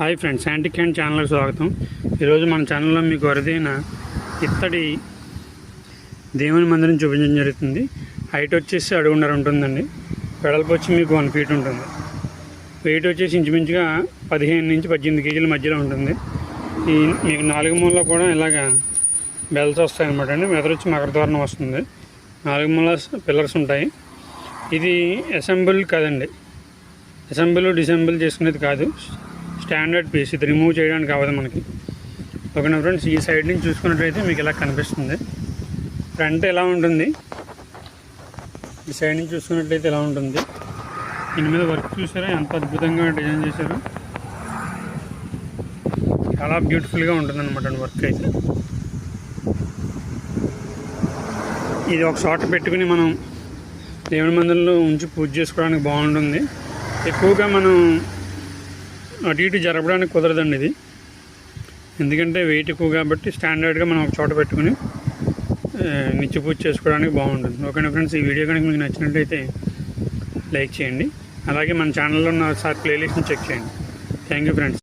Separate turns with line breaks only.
Hi friends antique hand ఛానల్కి స్వాగతం. ఈరోజు మన ఛానల్లో మీకు అరుదైన ఇత్తడి దేవుని మందిరం చూపించడం జరుగుతుంది. హైట్ వచ్చేసి అడుగున్నర ఉంటుందండి. వెడల్పు వచ్చి మీకు వన్ ఫీట్ ఉంటుంది. వెయిట్ వచ్చేసి ఇంచుమించుగా పదిహేను నుంచి పద్దెనిమిది కేజీల మధ్యలో ఉంటుంది. ఈ మీకు నాలుగు మూలలో కూడా ఇలాగ బెల్స్ వస్తాయన్నమాట అండి. మెదడు వచ్చి మకర వస్తుంది. నాలుగు మూల పిల్లర్స్ ఉంటాయి. ఇది అసెంబుల్ కాదండి. అసెంబుల్ డిసెంబుల్ చేసుకునేది కాదు. స్టాండర్డ్ పీస్ ఇది రిమూవ్ చేయడానికి అవ్వదు మనకి. ఓకేనా ఫ్రెండ్స్? ఈ సైడ్ నుంచి చూసుకున్నట్లయితే మీకు ఇలా కనిపిస్తుంది. ఫ్రంట్ ఎలా ఉంటుంది? ఈ సైడ్ నుంచి చూసుకున్నట్లయితే ఎలా ఉంటుంది? దీని మీద వర్క్ చూసారా? ఎంత అద్భుతంగా డిజైన్ చేశారు. చాలా బ్యూటిఫుల్గా ఉంటుంది అనమాట వర్క్ అయితే. ఇది ఒక షార్ట్ పెట్టుకుని మనం దేవుని మందిరంలో ఉంచి పూజ చేసుకోవడానికి బాగుంటుంది. ఎక్కువగా మనం అటు ఇటు జరపడానికి కుదరదండి ఇది. ఎందుకంటే వెయిట్ ఎక్కువ కాబట్టి స్టాండర్డ్గా మనం ఒక చోట పెట్టుకుని ఆ, పూజ చేసుకోవడానికి బాగుంటుంది. ఓకేనా ఫ్రెండ్స్ ఈ వీడియో కనుక మీకు నచ్చినట్లయితే లైక్ చేయండి. అలాగే మన ఛానల్లో ఉన్న సార్ ప్లేలిస్ట్ని చెక్ చేయండి. Thank you friends